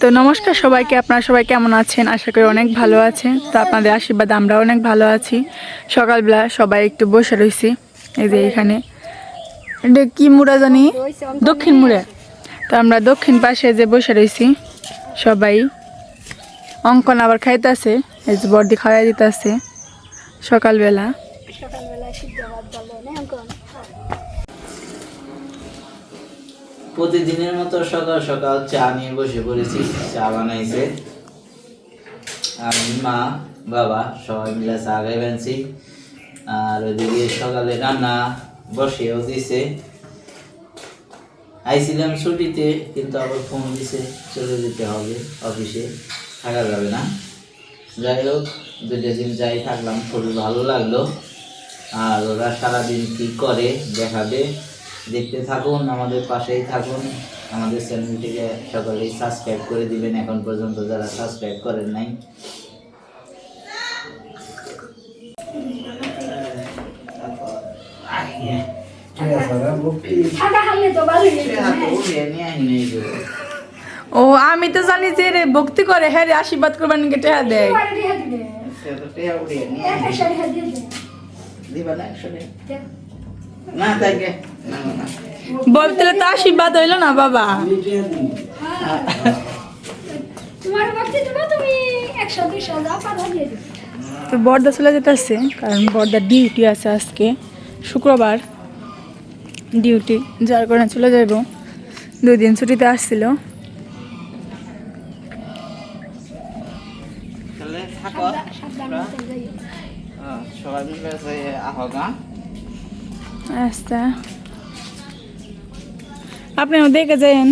তো নমস্কার সবাইকে, আপনারা সবাই কেমন আছেন? আশা করি অনেক ভালো আছেন। তো আপনাদের আশীর্বাদ আমরা অনেক ভালো আছি। সকালবেলা সবাই একটু বসে রয়েছি এই যে এখানে। এটা কি মুড়া জানি? দক্ষিণ মুড়া। তো আমরা দক্ষিণ পাশে যে বসে রয়েছি সবাই অঙ্কন আবার খাইতেছে, এই যে বর্দি খাওয়াই দিতেছে সকালবেলা। সকালবেলা প্রতিদিনের মতো সকাল সকাল চা নিয়ে বসে পড়েছি, চা বানাইছে। আমি, মা, বাবা সবাই মিলে চা খাই বানছি আর ওইদিকে সকালে রান্না বসেও দিছে। আইছিলাম ছুটিতে, কিন্তু আবার ফোন দিছে, চলে যেতে হবে অফিসে, থাকা যাবে না। যাই হোক দুটো দিন যাই থাকলাম, খুবই ভালো লাগল। আর ওরা সারাদিন কি করে দেখাবে? দেখতে থাকুন আমাদের পাশেই থাকুন। আমাদের চ্যানেলটিকে সকলেই সাবস্ক্রাইব করে দিবেন এখন পর্যন্ত যারা সাবস্ক্রাইব করেন নাই। ও আমি তো জানি যে রে ভক্তি করে হ্যাঁ রে আশীর্বাদ করবেন টেহা দেয়? না থাকে বলতে তো আশীর্বাদ হইল না বাবা? তো বর্দা চলে যেতেছে কারণ বর্দার ডিউটি আছে আজকে শুক্রবার ডিউটি যার কারণে চলে যাইব। দুই দিন ছুটিতে আসছিল। তাহলে থাকো সাবধান হতে যাইও হ্যাঁ, সবাই মিলে আছে আহগা আচ্ছা আপনিও দেখে যান।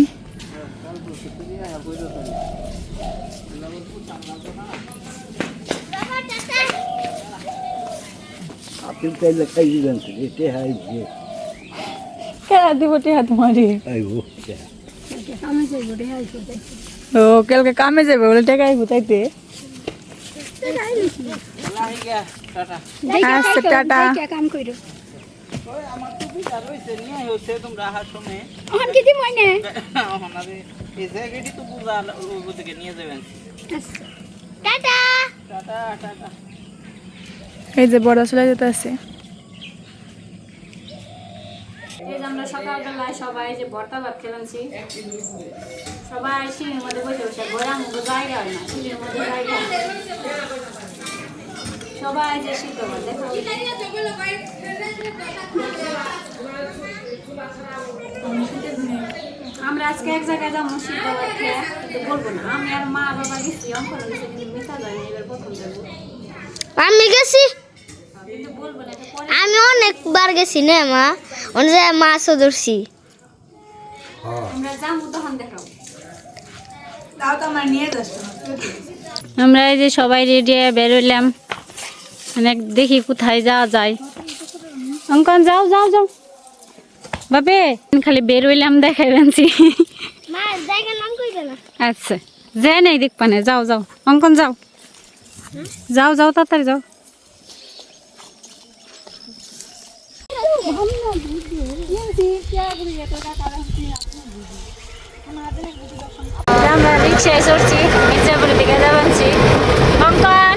আইবো। কালকে কামে যাবে বলে টেকাই গুতাইতে টাটা আচ্ছা টাটা। কাম কইরো। এই যে বড় চলে যেতেছে। এই যে আমরা সকালবেলায় সবাই যে ভর্তা ভাত খেলামছি সবাই সিঁড়ির মধ্যে বসে বসে ঘোরা মতো জায়গা হয় না সিঁড়ির মধ্যে জায়গা হয়। সবাই আমরা আজকে এক জায়গায় যাব খেয়ে বলব না আমি আর মা বাবা গেছি অঙ্কন গেছে কিন্তু মিঠা যায়নি এবার প্রথম যাব। আমি গেছি। পরে আমি অনেকবার গেছি না মা? অনেক জায়গায় মাছও ধরছি। আমরা যাব তখন দেখাবো। তাও তো আমার নিয়ে যাচ্ছ। আমরা এই যে সবাই রেডি হয়ে বেরোলাম অনেক দেখি কোথায় যাওয়া যায়। অঙ্কন যাও যাও যাও। বাপে খালি বেরোইলাম দেখাই বেঞ্চি মা জায়গার নাম কইবে না? আচ্ছা যে নেই দেখ পানে যাও যাও। অঙ্কন যাও। যাও যাও তাড়াতাড়ি যাও। আমরা রিক্সায় চড়ছি মির্জাপুরের দিকে যাবানছি অঙ্কন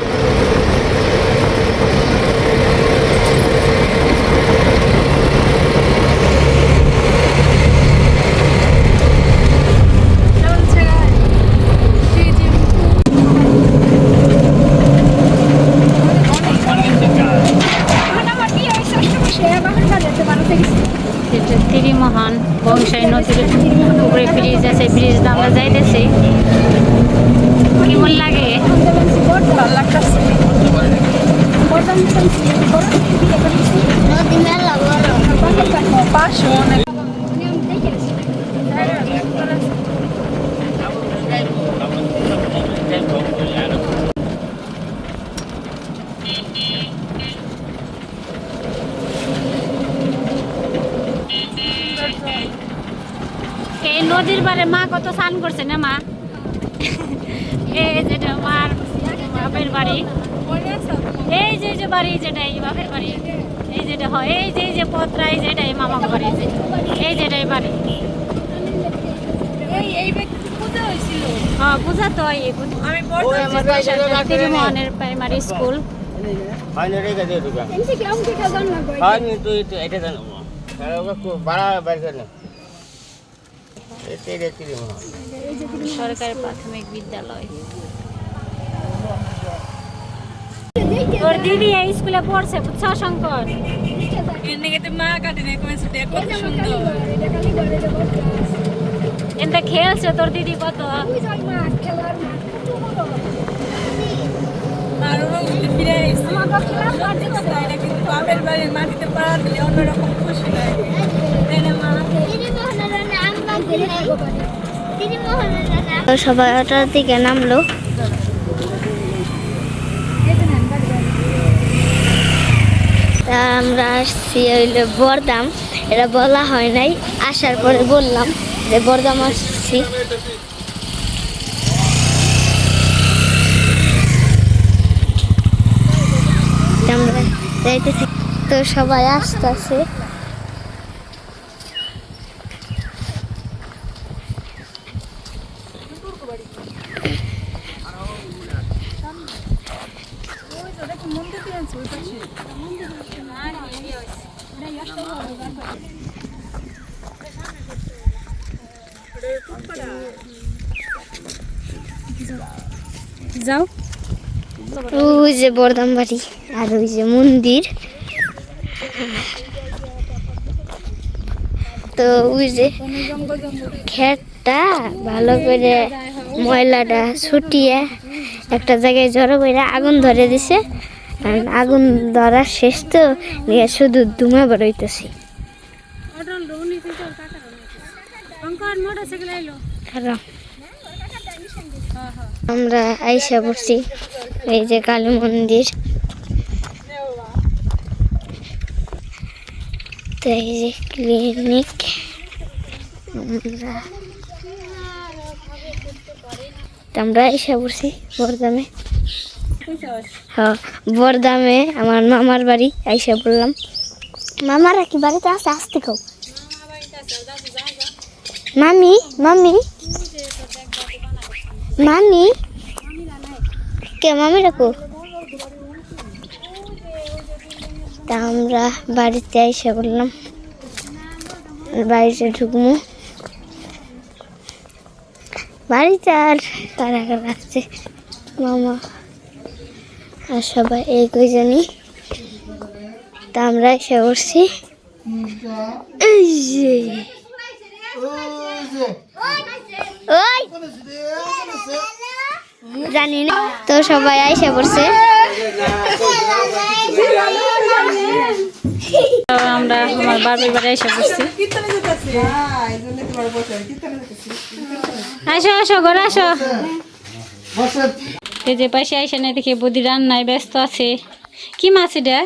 এখন আমার বিয়ে হয়েছে অষ্টমশে বাপের বাজাতে বানাতে গেছি এটা তিরিমোহন বংশাই নদীর উপরে ব্রিজ আছে ব্রিজ আমরা যাইতেছি। কেমন লাগে? ভালো লাগতেছে নদী মেলা বড় পাঁচশো অনেক এই নদীর পারে মা কত স্নান করছে না মা? এই যেটা মার বাপের বাড়ি। এই যে যে বাড়ি যেটা এই বাপের বাড়ি। এই যেটা হয় এই যে এই যে পত্রা এই যেটা এই মামা বাড়ি। এই যেটাই বাড়ি। এই এই ব্যক্তি পূজা হয়েছিল। হ্যাঁ বুঝা তো এই আমি তিরিমোহনের প্রাইমারি স্কুল এটা জানো খুব বাড়া বাইর করে এটাই দেখছি সরকারি প্রাথমিক বিদ্যালয়। দিদি এই স্কুলে পড়ছে বুঝছ শঙ্কর সুন্দর এটা খালি ঘরে যাব এটা খেলছে তোর দিদি কত? তুই যাই মাঠ খেলার মাঠ কত বড় আমার খেলার মাঠ দেখছ তো সবাই ওটার দিকে নামলো আমরা আসছি হইল বরদাম এটা বলা হয় নাই আসার পরে বললাম যে বরদাম আসছি আমরা যাইতেছি। তো সবাই আসতেছে যাও ওই যে বরদাম বাড়ি আর ওই যে মন্দির। তো ওই যে খেতটা ভালো করে ময়লাটা ছুটিয়ে একটা জায়গায় জড়ো করে আগুন ধরে দিছে। আর আগুন ধরার শেষ তো নিয়ে শুধু ধুমা বেরোইতেছি। মোটরসাইকেল আমরা আইসা পড়ছি এই যে কালী মন্দির। তো এই যে ক্লিনিক আমরা আমরা আইসা পড়ছি বরদামে। হ্যাঁ বরদামে আমার মামার বাড়ি আইসা পড়লাম। মামারা কি বাড়িতে আছে? আসতে খাও মামি মামি। মামি? কে মামি রাখো তা আমরা বাড়িতে এসে বললাম বাড়িতে ঢুকবো বাড়িতে আর কারা কারা আছে মামা আর সবাই এই কইজনই তা আমরা এসে বসছি এই যে। ওই। জানি না। তো সবাই আইসে পড়ছে। আমরা আমার বাড়ির বাড়ি এসে বসছি আসো আসো, ঘরে আসো। এই যে পাশে আইসা নাই দেখে বদি রান্নায় ব্যস্ত আছে। কি মাছ এটা?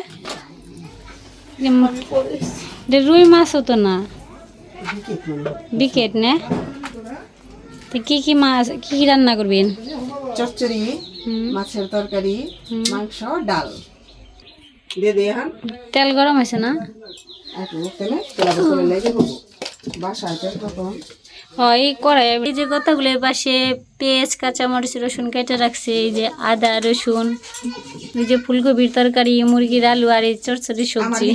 রুই মাছ হতো না। বিকেট না? তো কি কি মাছ কি কি রান্না করবেন চচ্চড়ি মাছের তরকারি মাংস ডাল। দিয়ে দিয়ে হান। তেল গরম হয়েছে না? একটু তেলে তেলা করে লেগে হব বাসায় তেল তখন হয় করাই এই যে কথাগুলোর পাশে পেঁয়াজ কাঁচামরিচ রসুন কেটে রাখছে এই যে আদা রসুন এই যে ফুলকপির তরকারি মুরগির আলু আর এই চরচরি সবজি।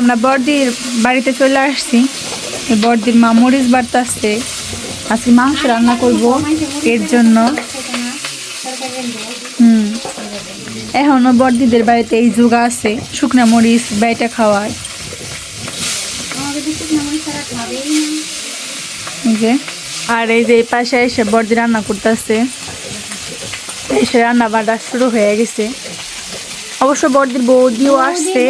আমরা বর্দির বাড়িতে চলে আসছি। বর্দির মা মরিচ বাড়তে আসছে। আজকে মাংস রান্না করব এর জন্য। হুম। এখনও বর্দিদের বাড়িতে এই যুগ আছে, শুকনা মরিচ, বেটা খাওয়ার। এই যে, আর এই যে পাশে এসে বর্দি রান্না করতেছে। এসে রান্না বান্না শুরু হয়ে গেছে। অবশ্য বর্দির বৌদিও আসছে।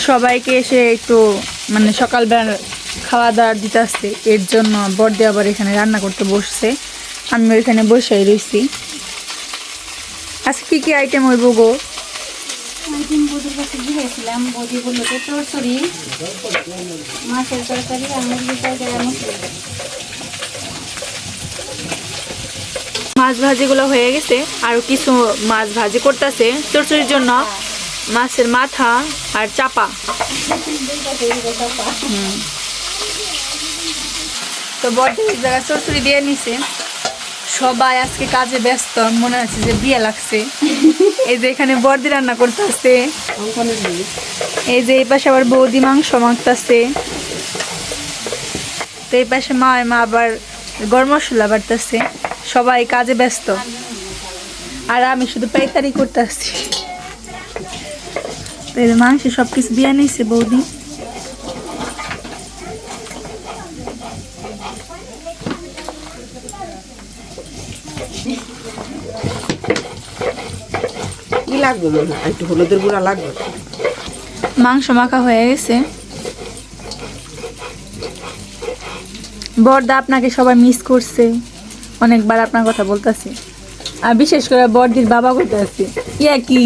সবাইকে এসে একটু মানে সকালবেলা খাওয়া দাওয়া দিতে আসছে এর জন্য বর্দি আবার এখানে রান্না করতে বসছে। আমি এখানে বসেই রয়েছি আজকে কি কি আইটেম হইব গো? একদিন বৌদির কাছে গিয়েছিলাম বৌদি বলল তো চরচড়ি মাছের তরকারি আর মুরগির তরকারি মাছ ভাজিগুলো হয়ে গেছে আর কিছু মাছ ভাজি করতেছে। চরচড়ির জন্য মাছের মাথা আর চাপা। তো এক জায়গায় দিয়ে নিছে, সবাই আজকে কাজে ব্যস্ত, মনে হচ্ছে যে বিয়ে লাগছে। এই যে এখানে বর্দি রান্না করতেছে। এই যে এই পাশে আবার বৌদি মাংস মাখতেছে। তো এই পাশে মা মা আবার গরম মশলা বাড়তেছে সবাই কাজে ব্যস্ত। আর আমি শুধু পাইকারি করতেছি। তো এই মাংস সব কিছু দিয়ে নিছে বৌদি। কি লাগবে মনে হয়? একটু হলুদের গুঁড়া লাগবে? মাংস মাখা হয়ে গেছে। বর্দা আপনাকে সবাই মিস করছে। অনেকবার আপনার কথা বলতেছে। আর বিশেষ করে বর্দির বাবা করতেছে ইয়া কি?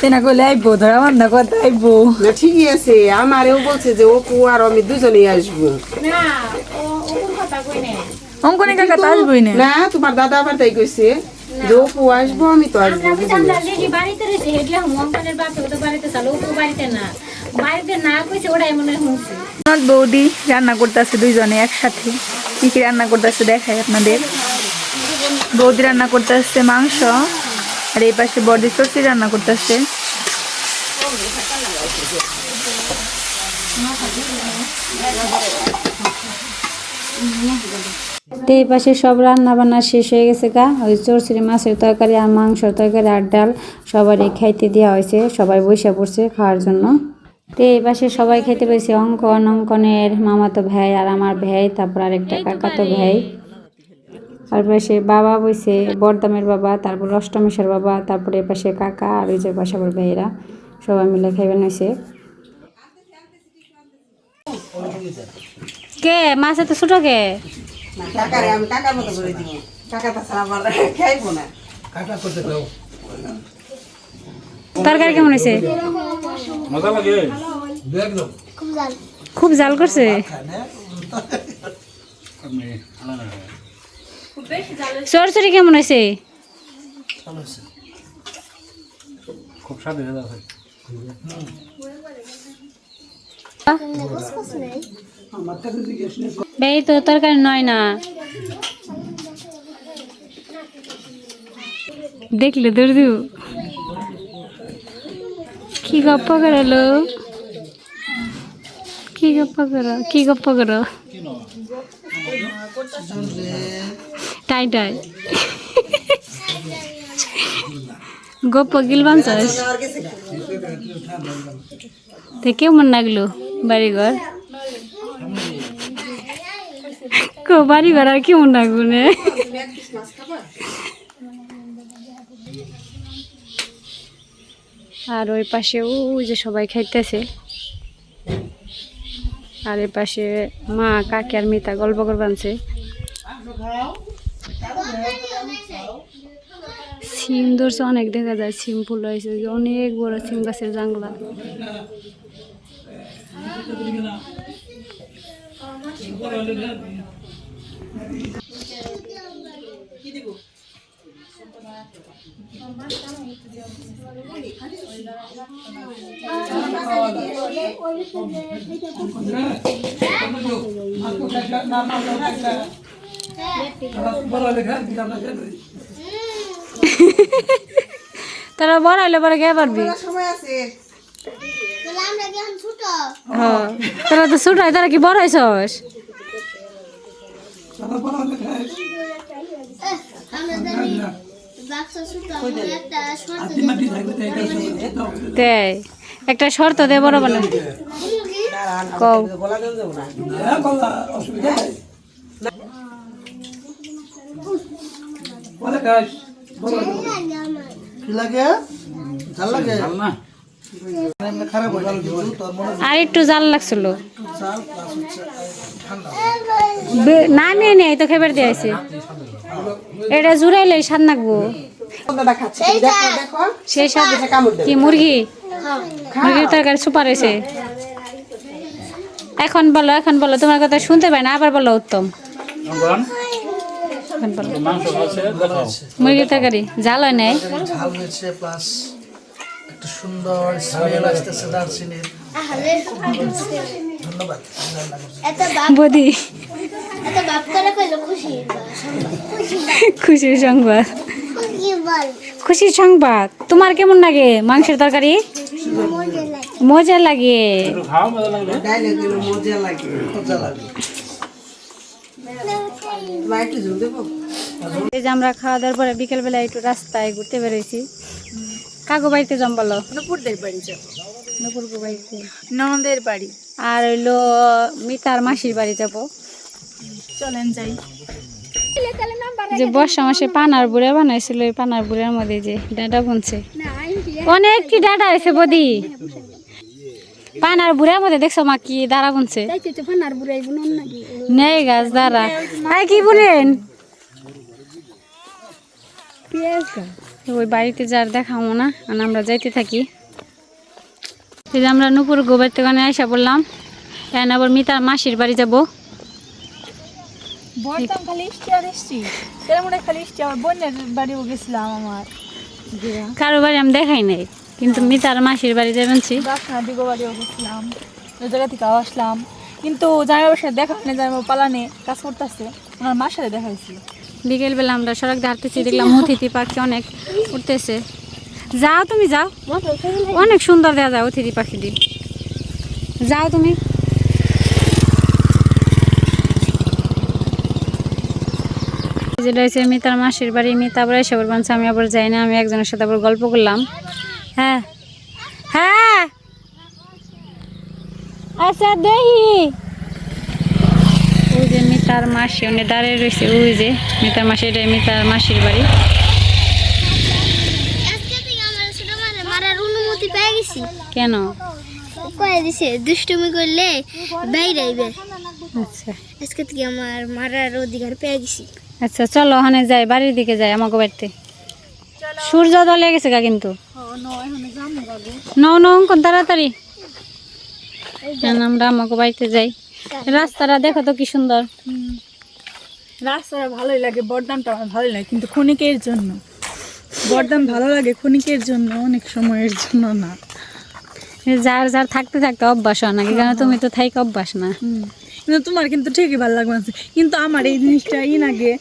তেনা কইলে আইবো ধরা বান্ধা কথা আইবো? না ঠিকই আছে আমারেও বলছে যে ও অপু আর আমি দুজনেই আসব। অঙ্কনে কাকা তো আসবোই না? না তোমার দাদা আবার তাই কইছে যে অপু আসব আমি তো আসব আমরা বাড়িতে হেডলে অঙ্কনের বাপে ওটা বাড়িতে চালো ও বাড়িতে না। বাড়িতে না কইছে ওটাই মনে আমার বৌদি রান্না করতেছে দুইজনে একসাথে। কি কি রান্না করতেছে দেখাই আপনাদের। বৌদি রান্না করতে আসছে মাংস, আর এই পাশে বর্দি চর্চি রান্না করতেছে তো এই পাশে সব রান্না বান্না শেষ হয়ে গেছে গা। ওই চরচুরি মাছের তরকারি আর মাংসের তরকারি আর ডাল সবারই খাইতে দেওয়া হয়েছে, সবাই বসে পড়ছে খাওয়ার জন্য। তো এই পাশে সবাই খেতে পেয়েছে অঙ্কন, অঙ্কনের মামাতো ভাই আর আমার ভাই, তারপর আরেকটা কাকাতো ভাই। তারপরে সে বাবা বইছে বরদামের বাবা তারপর অষ্টমেশের বাবা তারপরে পাশে কাকা আর ওই যে পাশে আবার ভাইয়েরা সবাই মিলে খাইবেন হয়েছে কে? মাছ এত ছোট কে? তরকারি কেমন হয়েছে খুব জাল। করছে? চরচরি কেমন হয়েছে? এই তো তরকারি নয় না। দেখলে দৌড় কি গপ্প করালো কি গপ্প করো কি গপ্প করো? টাই টাই গপ্প গিলবান চাস? তো কেমন লাগল বাড়িঘর। কো বাড়িঘর আর কেমন লাগল নে? আর ওই পাশে ওই যে সবাই খাইতেছে। আর এই পাশে মা, কাকি আর মিতা গল্প করবানছে। সিম ধরছে অনেক দেখা যায় সিম ফুল হয়েছে অনেক বড় সিম গাছের জাংলা তারা বড় হইলে পরে কে পারবি? সময় আছে। হ্যাঁ। তারা তো ছোট হয় তারা কি বড় হয়েছস তাই একটা শর্ত দে বড় বানা কও। আর একটু জাল লাগছিল। বে- নামিয়ে নেই তো খেবার দিয়েছে এটা জুড়াইলে স্বাদ নাকবো। দাদা খাচ্ছে দেখো দেখো সেই দেবে। কি মুরগি? মুরগির তরকারি সুপার হয়েছে। এখন বলো এখন বলো তোমার কথা শুনতে পাই না আবার বলো উত্তম। মুরগির তরকারি জাল হয় নাই? ঝাল হয়েছে প্লাস একটা সুন্দর স্মেল আসতেছে দারচিনির। এত বাপ বদি। এত বাপ করে কইলো খুশি। খুশির সংবাদ। খুশির সংবাদ। তোমার কেমন লাগে মাংসের তরকারি? মজা লাগে মজা লাগে মজা লাগে মা একটু ঝুল দেবো এই যে আমরা খাওয়া দাওয়ার পরে বিকেলবেলা একটু রাস্তায় ঘুরতে বেরোইছি। কাকু বাড়িতে জম বলো? নুপুরদের বাড়ি যাব নুপুরকু বাড়িতে। ননদের বাড়ি। আর হইল মিতার মাসির বাড়ি যাব। চলেন যাই। যে বর্ষা মাসে পানার বুড়ে বানাইছিল ওই পানার বুড়ের মধ্যে যে ডাটা বুনছে। অনেকটি ডাটা আছে বদি? পানার বুড়ের মধ্যে দেখছ মা কি দাঁড়া বুনছে? নেই গাছ দাঁড়া। আই কি বুনেন? ওই বাড়িতে যার দেখাবো না আর আমরা যাইতে থাকি। যে আমরা নুপুর গোবার থেকে আইসা বললাম এখন আবার মিতার মাসির বাড়ি যাব। কারও বাড়ি আমি দেখাই নাই। কিন্তু মিতার মাসির বাড়ি যাবেনছি ডাক্তার দিগো বাড়িও গেছিলাম। ওই জায়গা থেকে আসলাম। কিন্তু জামাইবাবুর সাথে দেখা হয়নি জামাইবাবু পালানে কাজ করতেছে। ওনার মার সাথে দেখা হয়েছিল। বিকেলবেলা আমরা সড়ক দিয়ে হাঁটতেছি দেখলাম অতিথি পাখি অনেক উঠতেছে। যাও তুমি যাও। অনেক সুন্দর দেখা যায় অতিথি পাখি দিয়ে যাও তুমি। যেটা হচ্ছে মিতার মাসির বাড়ি মিতা আবার এসে আবার বানছে আমি আবার যাই না আমি একজনের সাথে আবার গল্প করলাম। হ্যাঁ। হ্যাঁ। আচ্ছা দেখি। ওই যে মিতার মাসি উনি দাঁড়িয়ে রয়েছে ওই যে মিতার মাসি এটা মিতার মাসির বাড়ি। আজকে থেকে আমার মারার অনুমতি পেয়ে গেছি। কেন? কয়ে দিছে দুষ্টুমি করলে বাইরে আইবে। আচ্ছা। আজকে থেকে আমার মারার অধিকার পেয়ে গেছি। আচ্ছা চলো ওখানে যাই বাড়ির দিকে যাই আমাকে বাড়িতে। সূর্য দলে গেছে গা কিন্তু। নও নও কোন তাড়াতাড়ি। আমরা আমাকে বাড়িতে যাই। রাস্তাটা দেখো তো কি সুন্দর। রাস্তাটা ভালোই লাগে বরদামটা আমার ভালোই লাগে কিন্তু ক্ষণিকের জন্য। বরদাম ভালো লাগে ক্ষণিকের জন্য অনেক সময়ের জন্য না। যার যার থাকতে থাকতে অভ্যাস হয় নাকি কারণ তুমি তো থাইকে অভ্যাস না। কিন্তু তোমার কিন্তু ঠিকই ভালো লাগবে। কিন্তু আমার এই জিনিসটা ইন আগে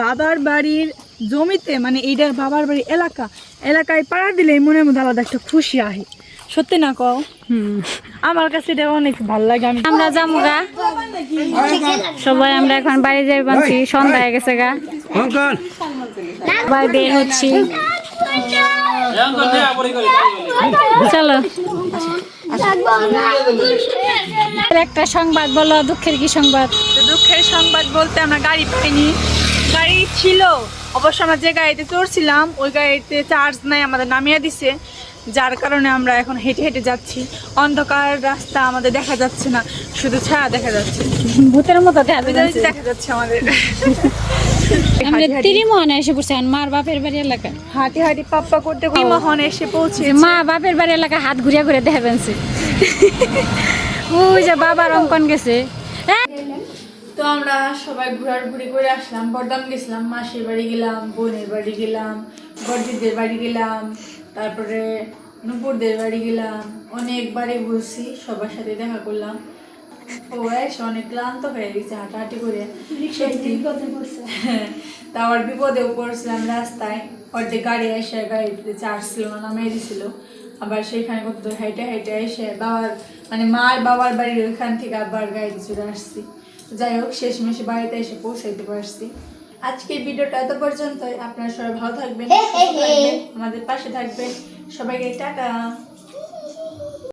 বাবার বাড়ির জমিতে মানে এইটা বাবার বাড়ি এলাকা এলাকায় পাড়া দিলে মনের মধ্যে আলাদা একটা খুশি আহে। সত্যি না কও? আমার কাছে এটা অনেক ভালো লাগে আমি আমরা যাব গা। সবাই আমরা এখন বাড়ি যাই বানছি সন্ধ্যা হয়ে গেছে গা। সবাই বের হচ্ছি। চলো। একটা সংবাদ বলো দুঃখের কি সংবাদ? তো দুঃখের সংবাদ বলতে আমরা গাড়ি পাইনি। গাড়ি ছিল। অবশ্য আমরা যে গাড়িতে চড়ছিলাম ওই গাড়িতে চার্জ নাই আমাদের নামিয়ে দিছে যার কারণে আমরা এখন হেঁটে হেঁটে যাচ্ছি। অন্ধকার রাস্তা আমাদের দেখা যাচ্ছে না শুধু ছায়া দেখা যাচ্ছে। ভূতের মতো দেখা যাচ্ছে। দেখা যাচ্ছে আমাদের। এসে পড়ছি মার বাপের বাড়ি এলাকা হাঁটি হাঁটি পাপ্পা করতে মহন এসে পৌঁছে মা বাপের বাড়ি এলাকা হাত ঘুরিয়া ঘুরে দেখা ওই যে বাবার অঙ্কন গেছে। তো আমরা সবাই ঘোরাঘুরি করে আসলাম বরদাম গেছিলাম মাসির বাড়ি গেলাম বোনের বাড়ি গেলাম বড়দিদের বাড়ি গেলাম তারপরে নুপুরদের বাড়ি গেলাম অনেক বাড়ি ঘুরছি সবার সাথে দেখা করলাম। ও এসে অনেক ক্লান্ত হয়ে গেছে হাঁটাহাঁটি করে। তা আবার বিপদেও পড়ছিলাম রাস্তায়। অর্ধেক গাড়ি এসে গাড়িতে চার্জ ছিল না নামিয়ে দিছিল। আবার সেখানে কত হেঁটে হেঁটে এসে বাবার মানে মার বাবার বাড়ির ওইখান থেকে আবার গাড়িতে চলে আসছি। যাই হোক শেষ মাসে বাড়িতে এসে পৌঁছাইতে পারছি। আজকের ভিডিওটা এত পর্যন্তই। আপনারা সবাই ভালো থাকবেন, আমাদের পাশে থাকবেন। সবাইকে টাটা।